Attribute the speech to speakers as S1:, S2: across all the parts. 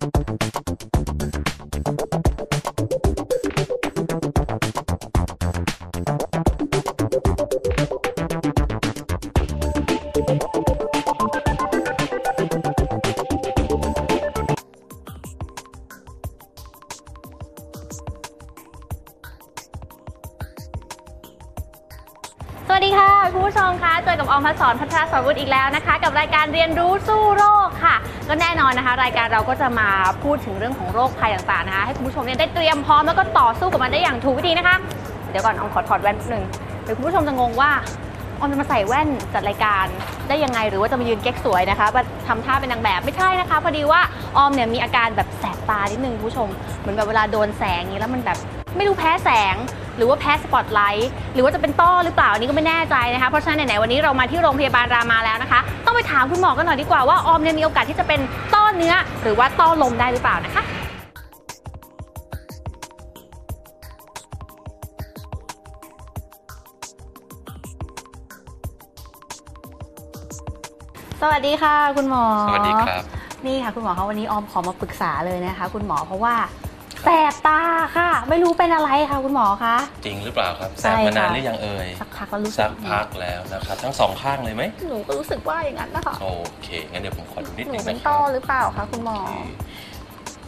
S1: Thank you. สวัสดีค่ะคุณผู้ชมคะเจอกับออมพัสรพัชรสรวุฒิอีกแล้วนะคะ กับรายการเรียนรู้สู้โรคค่ะ ก็แน่นอนนะคะ รายการเราก็จะมาพูดถึงเรื่องของโรคภัยต่างๆนะคะให้คุณผู้ชมเนี่ยได้เตรียมพร้อมแล้วก็ต่อสู้กับมันได้อย่างถูกวิธีนะคะ เดี๋ยวก่อนออมขอถอดแว่นนิดนึงเดี๋ยวคุณผู้ชมจะงงว่าออมจะมาใส่แว่นจัดรายการได้ยังไงหรือว่าจะมายืนเก๊กสวยนะคะมาทำท่าเป็นนางแบบไม่ใช่นะคะ พอดีว่าออมเนี่ยมีอาการแบบแสบตานิดนึงคุณผู้ชมเหมือนแบบเวลาโดนแสงนี้แล้วมันแบบไม่รู้แพ้แสง หรือว่าแพ้สปอตไลท์หรือว่าจะเป็นต้อหรือเปล่าอันนี้ก็ไม่แน่ใจนะคะ เพราะฉะนั้นไหนๆวันนี้เรามาที่โรงพยาบาลรามาแล้วนะคะ ต้องไปถามคุณหมอกันหน่อยดีกว่าว่าออมเนี่ยมีโอกาสที่จะเป็นต้อเนื้อ หรือว่าต้อลมได้หรือเปล่านะคะสวัสดีค่ะคุณหมอ
S2: สวัสดีครับ
S1: นี่ค่ะคุณหมอคะวันนี้ออมขอมาปรึกษาเลยนะคะ คุณหมอเพราะว่า แสบตาค่ะ ไม่รู้เป็นอะไรค่ะคุณหมอคะ
S2: จริงหรือเปล่าครับแส
S1: ใช่
S2: บ
S1: ค่ะ
S2: มานานหรือยังเอ่ย
S1: สักพักแล้วรู้สึ
S2: สั
S1: ก
S2: กพักแล้วนะครับ ทั้งสองข้างเลยไหม
S1: หนูก็รู้สึกว่าอย่างนั้นนะคะ
S2: โอเคงั้นเดี๋ยวผมขอดูนิด
S1: หนู
S2: นึง
S1: เป็น
S2: นะค
S1: ต้
S2: รั
S1: อบหรือเปล่าคะคุณหมอ
S2: โอเค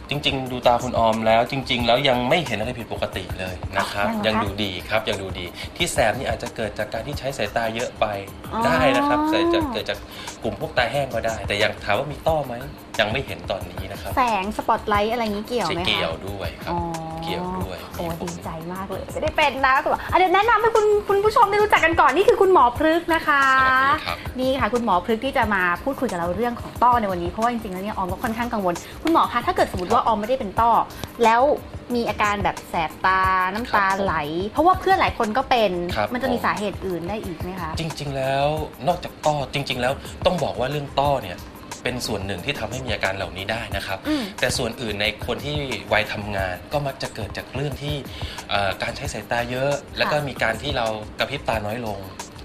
S2: จริง ๆ ดูตาคุณออมแล้ว จริง ๆ แล้วยังไม่เห็นอะไรผิดปกติเลยนะครับ
S1: อ๋อยั
S2: ยังง
S1: เหรอคะ
S2: ดูดีครับยังดูดี ที่แสบนี่อาจจะเกิดจากการที่ใช้สายตาเยอะไป
S1: อ๋อ
S2: ได้นะครับแต่จะเกิดจากกลุ่มพวกตาแห้งก็ได้ แต่ยังถามว่ามีต้อไหมยังไม่เห็นตอนนี้นะครับ
S1: แสงสปอตไลท์อะไรอย่างนี้เกี่ยว
S2: ใช่
S1: ไหมคะ
S2: เกี่ยวด้วยครับ
S1: อ๋อ
S2: เกี่ยวด้วย
S1: โอ้
S2: มีผล
S1: ดีใจมากเลยไม่ได้เป็นนะคุณหมออะเดี๋ยวแนะนำให้คุณคุณผู้ชมได้รู้จักกันก่อนนี่คือคุณหมอพฤกษ์นะคะ
S2: สวัสดีครับ
S1: นี่ค่ะคุณหมอพฤกษ์ที่จะมาพูดคุยกับเราเรื่องของต้อในวันนี้เพราะว่าจริงๆแล้วเนี่ยออมก็ค่อนข้างกังวล คุณหมอคะถ้าเกิดสมมติว่าออมไม่ได้เป็นต้อ แล้วมีอาการแบบแสบตาน้ำตาไหล เพราะว่าเพื่อนหลายคนก็เป็น
S2: ครับ
S1: มันจะมี
S2: ผม
S1: สาเหตุอื่นได้อีกไหมคะ
S2: จริง ๆ แล้วนอกจากต้อจริง ๆ แล้วต้องบอกว่าเรื่องต้อเนี่ย เป็นส่วนหนึ่งที่ทำให้มีอาการเหล่านี้ได้นะครับ
S1: อืม
S2: แต่ส่วนอื่นในคนที่วัยทำงานก็มักจะเกิดจากเรื่องที่เอ่อการใช้สายตาเยอะ แล้วก็มีการที่เรากระพริบตาน้อยลง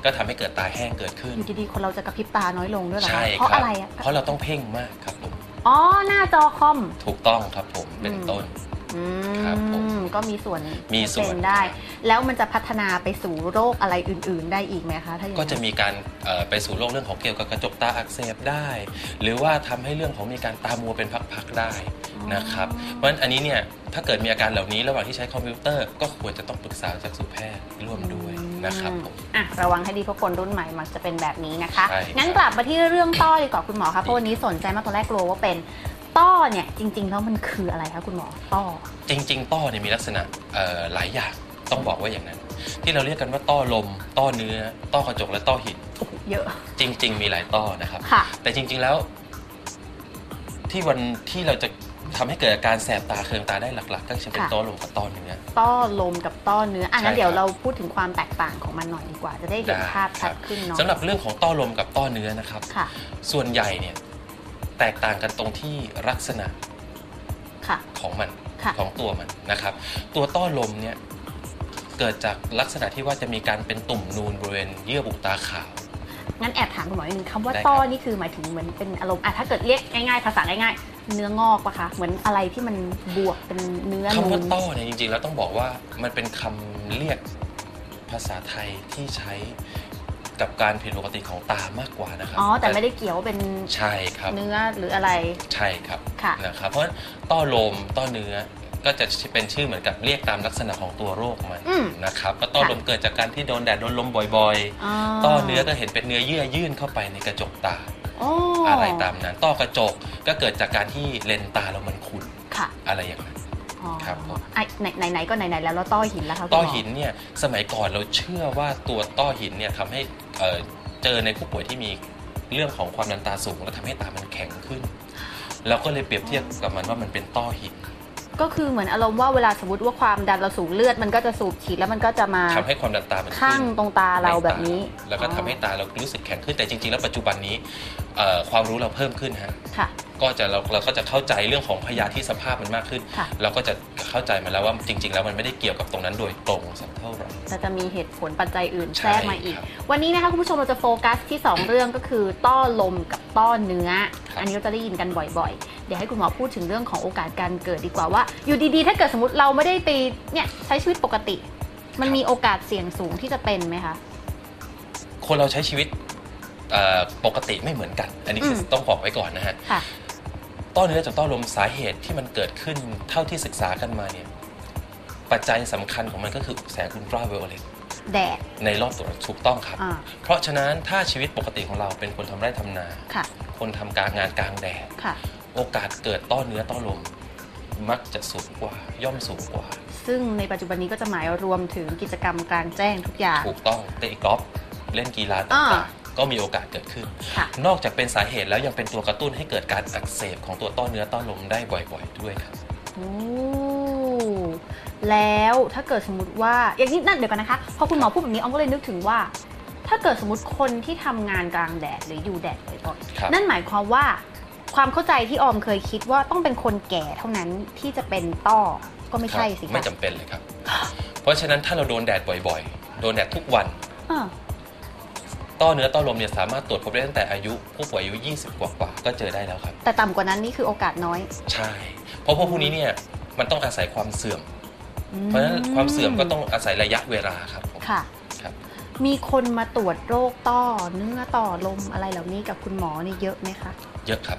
S2: ก็ทำให้เกิดตาแห้งเกิดขึ้น
S1: อยู่ดีๆ คนเราจะกระพริบตาน้อยลงด้วยเหรอคะ
S2: ใช่
S1: เพราะ
S2: ครั
S1: อะไรอะ
S2: เพราะเราต้องเพ่งมากครับผม
S1: อ๋อ หน้าจอคอม
S2: ถูกต้องครับผมเป็น
S1: อืม
S2: ต้น
S1: อื
S2: ครับผม
S1: มก็มีส่วน
S2: มีส่วน
S1: เป็นได้ แล้วมันจะพัฒนาไปสู่โรคอะไรอื่น ๆ ได้อีกไหมคะถ้าอย่าง
S2: ก็
S1: นั้น
S2: จะมีการเอ่อไปสู่โรคเรื่องของเกี่ยวกับกระจกตาอักเสบได้ หรือว่าทำให้เรื่องของมีการตามัวเป็นพักๆได้นะครับเพราะฉะนั้นอันนี้เนี่ยถ้าเกิดมีอาการเหล่านี้ระหว่างที่ใช้คอมพิวเตอร์ก็ควรจะต้องปรึกษาจากสุแพทย์ร่วมด้วยนะครับผม
S1: อะระวังให้ดีเพราะคนรุ่นใหม่มักจะเป็นแบบนี้นะคะ
S2: ใช่ครับ
S1: งั้นกลับมาที่เรื่องต้อดีกว่าคุณหมอคะเพราะวันนี้สนใจมากตอนแรกกลัวว่าเป็น ต้อเนี่ยจริง ๆ แล้วมันคืออะไรคะคุณหมอต้อ
S2: จริง ๆ ต้อเนี่ยมีลักษณะเอ่อหลายอย่างต้องบอกว่าอย่างนั้น ที่เราเรียกกันว่าต้อลม ต้อเนื้อ ต้อกระจกและต้อหิน
S1: โอ้โหเยอะ
S2: จริง ๆ มีหลายต้อนะครับ
S1: ค่ะ
S2: แต่จริง ๆแล้ว ที่วันที่เราจะทำให้เกิดอาการแสบตาเคืองตาได้หลัก ๆ ก็จะเป็น
S1: ค่ะ
S2: ต้อลมกับต้อเนื้อ
S1: ต้อลมกับต้อเนื้ออะงั้น
S2: ใช่
S1: เดี๋ยว
S2: ครับ
S1: เราพูดถึงความแตกต่างของมันหน่อยดีกว่า จะได้เห็น
S2: ได้
S1: ภาพชัด
S2: ครับ
S1: ขึ้นเนาะ
S2: สำหรับเรื่องของต้อลมกับต้อเนื้อนะครับ
S1: ค่ะ
S2: ส่วนใหญ่เนี่ย แตกต่างกันตรงที่ลักษณะ
S1: ค่ะ
S2: ของมัน
S1: ค่ะ
S2: ของตัวมันนะครับ ตัวต้อลมเนี่ยเกิดจากลักษณะที่ว่าจะมีการเป็นตุ่มนูนบริเวณเยื่อบุตาขาว
S1: งั้นแอบถามคุณหมอนิดนึงคำว่า
S2: ได้ครับ
S1: ต้อนี่คือหมายถึงเหมือนเป็นอารมณ์อะถ้าเกิดเรียกง่ายๆภาษาง่ายๆ เนื้องอกปะคะ เหมือนอะไรที่มันบวกเป็นเนื้อ
S2: คำ
S1: นู
S2: ว่านต้อเนี่ยจริงๆแล้วต้องบอกว่ามันเป็นคำเรียกภาษาไทยที่ใช้ กับการผิดปกติของตามากกว่านะครับ
S1: อ๋อ แต่ไม่ได้เกี่ยวว่าเป็น
S2: ใช่ครับ
S1: เนื้อหรืออะไร
S2: ใช่ครับ
S1: ค่ะ
S2: นะครับเพราะฉะนั้นต้อลมต้อเนื้อก็จะเป็นชื่อเหมือนกับเรียกตามลักษณะของตัวโรคมัน
S1: อืม
S2: นะครับก็ต้อลมเกิดจากการที่โดนแดดโดนลมบ่อย
S1: อ๋อ
S2: ๆต้อเนื้อก็เห็นเป็นเนื้อเยื่อยื่นเข้าไปในกระจกตา
S1: อ๋ออ
S2: อะไรตามนั้น ต้อกระจกก็เกิดจากการที่เลนส์ตาเรามันขุ่น
S1: ค่ะ
S2: อะไรอย่างนั้น
S1: อ๋อ
S2: ครับผม
S1: ไอ้ไหนไหนๆก็ไหนๆแล้วแล้วต้อหินแล้วคะคุณม
S2: ต้อหินเนี่ยสมัยก่อนเราเชื่อว่าตัวต้อหินเนี่ยทำให้เอ่อเจอในผู้ป่วยที่มีเรื่องของความดันตาสูง แล้วทำให้ตามันแข็งขึ้น เราก็เลยเปรียบเทียบกับมันว่ามันเป็นต้อหิน
S1: ก็คือเหมือนอารมณ์ว่าเวลาสมมติว่าความดันเราสูงเลือดมันก็จะสูบฉีดแล้วมันก็จะมา
S2: ทำให้ความดันตามัน
S1: ข้า
S2: ขึ้
S1: ง
S2: น
S1: ตรงตาเราแบบนี้
S2: แล้วก็ทำให้ตาเรารู้สึกแข็งขึ้นแต่จริงๆ แล้วปัจจุบันนี้เอ่อความรู้เราเพิ่มขึ้นฮะ
S1: ค่ะ
S2: ก็จะเราเราก็จะเข้าใจเรื่องของพยาธิสภาพมันมากขึ้น
S1: ค่ะ
S2: เราก็จะเข้าใจมาแล้วว่าจริง ๆ แล้วมันไม่ได้เกี่ยวกับตรงนั้นโดยตรงสักเท่าไหร่
S1: แต่จะมีเหตุผลปัจจัยอื่น
S2: ใช่
S1: แทรกมาอีก
S2: ครับ
S1: วันนี้นะคะคุณผู้ชมเราจะโฟกัสที่ 2 เรื่องก็คือต้อลมกับต้อเนื้อ
S2: ครับ
S1: อันนี้เราจะได้ยินกันบ่อยๆ เดี๋ยวให้คุณหมอพูดถึงเรื่องของโอกาสการเกิดดีกว่าว่า อยู่ดีๆ ถ้าเกิดสมมติเราไม่ได้ไปเนี่ยใช้ชีวิตปกติ มันมีโอกาสเสี่ยงสูงที่จะเป็นไหมคะ
S2: คนเราใช้ชีวิตเอ่อ ปกติไม่เหมือนกัน อันนี้คืออ
S1: ม
S2: ต้องบอกไว้ก่อนนะฮะ
S1: ค่ะ
S2: ต้อเนื้อจากต้อลมสาเหตุที่มันเกิดขึ้นเท่าที่ศึกษากันมาเนี่ยปัจจัยสำคัญของมันก็คือแสงอุลตราไวโอเลต
S1: แดด
S2: ในรอบตัวเราถูกต้องครับ
S1: อ่า
S2: เพราะฉะนั้นถ้าชีวิตปกติของเราเป็นคนทำไร่ทำนา
S1: ค่ะ
S2: คนทำการงานกลางแดด
S1: ค่ะ
S2: โอกาสเกิดต้อเนื้อต้อลม มักจะสูงกว่าย่อมสูงกว่า
S1: ซึ่งในปัจจุบันนี้ก็จะหมายรวมถึงกิจกรรมกลางแจ้งทุกอย่าง
S2: ถูกต้องเตะกอล์ฟเล่นกีฬา
S1: อ่า
S2: ต่างๆ ก็มีโอกาสเกิดขึ้น
S1: ค่ะ
S2: นอกจากเป็นสาเหตุแล้วยังเป็นตัวกระตุ้นให้เกิดการอักเสบของตัวต้อเนื้อต้อลมได้บ่อย ๆ ด้วยครับ
S1: โอ้แล้วถ้าเกิดสมมติว่าอย่างนี้นั่นเดี๋ยวกันนะคะพอคุณหมอพูดแบบนี้ออมก็เลยนึกถึงว่า ถ้าเกิดสมมติคนที่ทำงานกลางแดดหรืออยู่แดดบ่อย
S2: ครับ
S1: ๆนั่นหมายความว่าความเข้าใจที่ออมเคยคิดว่าต้องเป็นคนแก่เท่านั้นที่จะเป็นต้อก็ไม่ใช่สิ
S2: ครับ
S1: คะ
S2: ไม่จำเป็นเลยครับ เพราะฉะนั้นถ้าเราโดนแดดบ่อยๆ โดนแดดทุกวัน
S1: อ่า
S2: ต้อเนื้อต้อลมเนี่ยสามารถตรวจพบได้ตั้งแต่อายุผู้ป่วยอายุ 20 กว่าๆก็เจอได้แล้วครับ
S1: แต่ต่ำกว่านั้นนี่คือโอกาสน้อย
S2: ใช่ เพราะพวกพวกนี้เนี่ยมันต้องอาศัยความเสื่อม เพราะฉะนั้นความเสื่อมก็ต้องอาศัยระยะเวลาครับผม
S1: ค่ะ
S2: ครับ
S1: มีคนมาตรวจโรคต้อเนื้อต่อลมอะไรเหล่านี้กับคุณหมอนี่เยอะไหมคะ
S2: เยอะครับ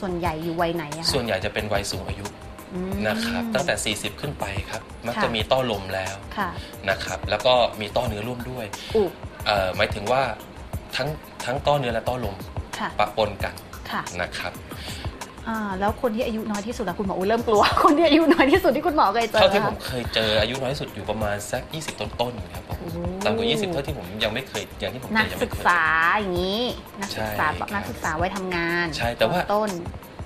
S1: ส่วนใหญ่อยู่วัยไหนอะคะ
S2: ส่วนใหญ่จะเป็นวัยสูงอายุ
S1: อืม
S2: นะครับตั้งแต่ 40 ขึ้นไปครับ มัก
S1: ค่ะ
S2: จะมีต้อลมแล้ว
S1: ค่ะ
S2: นะครับ แล้วก็มีต้อเนื้อร่วมด้วย
S1: อุ
S2: เอ่อ หมายถึงว่าทั้งทั้งต้อเนื้อและต้อลม
S1: ค่ะ
S2: ปะปนกัน
S1: ค่ะ
S2: นะครับ
S1: อ่าแล้วคนที่อายุน้อยที่สุดล่ะคุณหมออุ้ยเริ่มกลัว คนที่อายุน้อยที่สุดที่คุณหมอเคยเจอ
S2: เท่าที่ผม
S1: คะ
S2: เคยเจออายุน้อยที่สุดอยู่ประมาณสัก 20 ต้นๆครับผม
S1: โอ้โห
S2: ต่ำกว่า20 เท่าที่ผมยังไม่เคยอย่างที่ผมเจ
S1: นัก
S2: อยัง
S1: ศึ
S2: ไม่
S1: ก
S2: เคย
S1: ษาอย่างนี้นักศึกษา
S2: ใช่ครับ
S1: นักศึกษาไว้ทำงาน
S2: ใช่แต่ว่า
S1: ต้น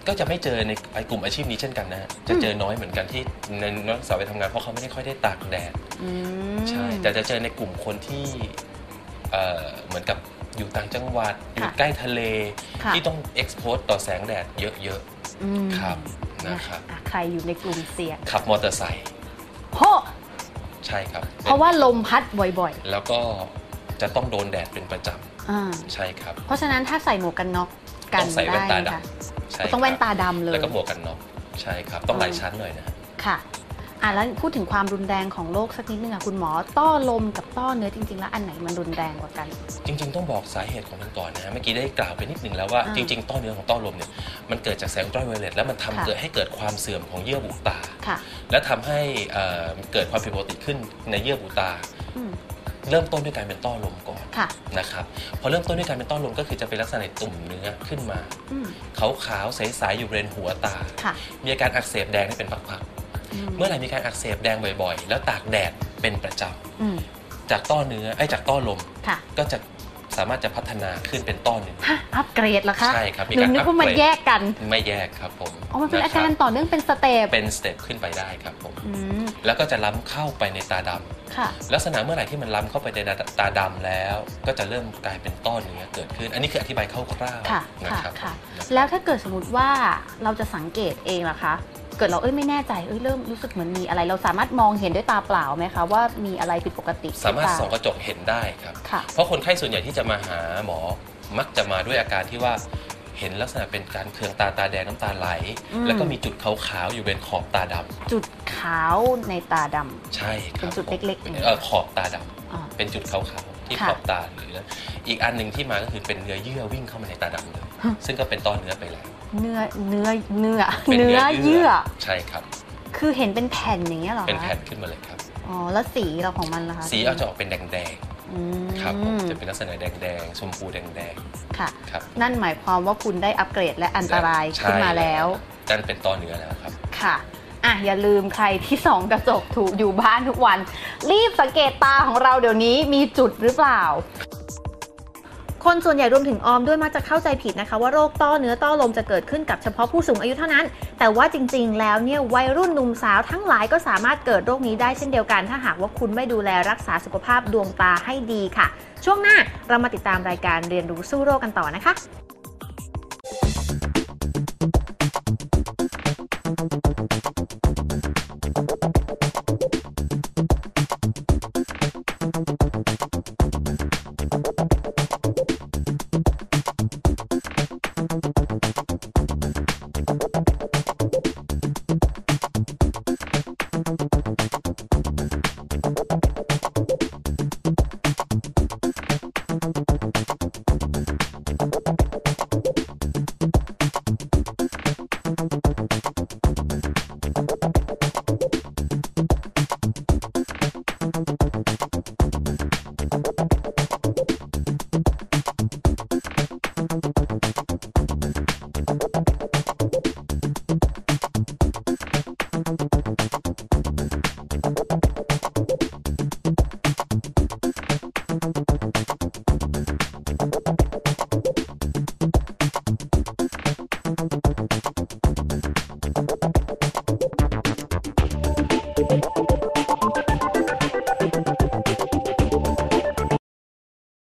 S2: ก็จะไม่เจอในไอกลุ่มอาชีพนี้เช่นกันนะฮะจะเจอน้อยเหมือนกันที่ในนักศึกษาไปทำงานเพราะเขาไม่ได้ค่อยได้ตากแดด
S1: อืม
S2: ใช่แต่จะเจอในกลุ่มคนที่ เอ่อเหมือนกับอยู่ต่างจังหวัด อยู่ใกล้ทะเล
S1: ค่ะ
S2: ที่ต้องเอ็กซ์โพสต่อแสงแดดเยอะ
S1: อืม
S2: ครับ นะครับ
S1: อะใครอยู่ในกลุ่มเสี่ยง
S2: ๆขับมอเตอร์ไซค์
S1: โห
S2: ใช่ครับ
S1: เพราะว่าลมพัดบ่อย
S2: แล้วก็จะต้องโดนแดดเป็นประจ
S1: ๆอ่าำ
S2: ใช่ครับ
S1: เพราะฉะนั้นถ้าใส่หมวกกันน็อกกัน
S2: ต้องใส่แว่นตา
S1: ได้
S2: ด
S1: ค่ะำ
S2: ใช่
S1: ต้องแว่น
S2: ครับ
S1: ตาดำเลย
S2: แล้วก็หมวกกันน็อกใช่ครับ ต้องหลายชั้นหน่อยนะ
S1: ค่ะ อะแล้วพูดถึงความรุนแรงของโรคสักนิดนึงค่ะคุณหมอ ต้อลมกับต้อเนื้อจริง ๆ แล้วอันไหนมันรุนแรงกว่ากัน
S2: จริง ๆ ต้องบอกสาเหตุของมันก่อนนะฮะเมื่อกี้ได้กล่าวไปนิดนึงแล้วว่า
S1: อ่า
S2: จริง ๆ ต้อเนื้อของต้อลมเนี่ยมันเกิดจากแสงอุลตราไวโอเลตแล้วมันทำ
S1: ค่ะ
S2: เกิดให้เกิดความเสื่อมของเยื่อบุตา
S1: ค่ะ
S2: และทำให้เอ่อเกิดความผิดปกติขึ้นในเยื่อบุตา
S1: อืม
S2: เริ่มต้นด้วยการเป็นต้อลมก่อน
S1: ค่ะ
S2: นะครับพอเริ่มต้นด้วยการเป็นต้อลมก็คือจะเป็นลักษณะตุ่มเนื้อขึ้นมา
S1: อืม
S2: ขาวๆใสๆอยู่บริเวณหัวตา
S1: ค่ะ
S2: มีอาการอักเสบแดงให้เป็นพักๆ เมื่อไหร่มีการอักเสบแดงบ่อยๆ แล้วตากแดดเป็นประจ
S1: อืมำ
S2: จากต้อเนื้อไอ้ยจากต้อลม
S1: ค่ะ
S2: ก็จะสามารถจะพัฒนาขึ้นเป็นต้อเนื้อ
S1: ฮะ อัปเกรดเหรอคะ
S2: ใช่ครับมี
S1: หนู
S2: การ
S1: นึกว่ามัน
S2: อัปเกรด
S1: แยกกัน
S2: ไม่แยกครับผม
S1: อ๋อ มันเป็นอาะ
S2: ค
S1: การ
S2: บ
S1: ต่อเนื่องเป็นสเต็ป
S2: เป็นสเต็ปขึ้นไปได้ครับผม
S1: อืม
S2: แล้วก็จะล้ำเข้าไปในตาดำ
S1: ค่ะ
S2: ลักษณะเมื่อไหร่ที่มันล้ำเข้าไปในตาดำแล้ว ก็จะเริ่มกลายเป็นต้อเนื้อเกิดขึ้น อันนี้คืออธิบายคร่าว
S1: ค่ะ
S2: ๆนะ
S1: ค่ะ
S2: ครับ
S1: ค่ะ แล้วถ้าเกิดสมมติว่าเราจะสังเกตเองล่ะคะ เกิดเราเอ้ยไม่แน่ใจเอ้ยเริ่มรู้สึกเหมือนมีอะไร เราสามารถมองเห็นด้วยตาเปล่าไหมคะว่ามีอะไรผิดปกติ
S2: สามารถ
S1: ที่ต
S2: ส่องกระจกเห็นได้ครับ
S1: ค่ะ
S2: เพราะคนไข้ส่วนใหญ่ที่จะมาหาหมอมักจะมาด้วยอาการที่ว่าเห็นลักษณะเป็นการเคืองตาตาแดงน้ำตาไหล
S1: อืม
S2: แล้วก็มีจุดขาวๆอยู่เป็นขอบตาดำ
S1: จุดขาวในตาดำ
S2: ใช่ครับ
S1: เป็นจุดเล็กๆอย่างนี้
S2: เออขอบตาดำ
S1: อ่า
S2: เป็นจุดขาวๆ ที่
S1: ค่ะ
S2: ขอบตาหรืออีกอันหนึ่งที่มาก็คือเป็นเนื้อเยื่อวิ่งเข้ามาในตาดำเลย
S1: ฮะ
S2: ซึ่งก็เป็นต้อเนื้อไปแล้ว
S1: เนื้อเนื้อเนื้อ
S2: เป็น
S1: เนื้อเยื่อ
S2: ใช่ครับ
S1: คือเห็นเป็นแผ่นอย่างเงี้ยเหรอคะ
S2: เป็นแผ่นขึ้นมาเลยครับ
S1: อ๋อแล้วสีเราของมันล่ะคะ
S2: สีเอาจะออกเป็นแดง
S1: อืม
S2: ๆครับผมจะเป็นลักษณะแดงๆชมพูแดง
S1: ค่ะ
S2: ๆครับ
S1: นั่นหมายความว่าคุณได้อัปเกรดและอันตราย
S2: ใช่
S1: ขึ้นมาแล้ว
S2: นั่นเป็นต้อเนื้อแล้วครับ
S1: ค่ะ อะอย่าลืมใครที่ส่องกระจกถูกอยู่บ้านทุกวัน รีบสังเกตตาของเราเดี๋ยวนี้มีจุดหรือเปล่า คนส่วนใหญ่รวมถึงออมด้วยมักจะเข้าใจผิดนะคะ ว่าโรคต้อเนื้อต้อลมจะเกิดขึ้นกับเฉพาะผู้สูงอายุเท่านั้น แต่ว่าจริงๆ แล้วเนี่ยวัยรุ่นหนุ่มสาวทั้งหลายก็สามารถเกิดโรคนี้ได้เช่นเดียวกัน ถ้าหากว่าคุณไม่ดูแลรักษาสุขภาพดวงตาให้ดีค่ะ ช่วงหน้าเรามาติดตามรายการเรียนรู้สู้โรคกันต่อนะคะ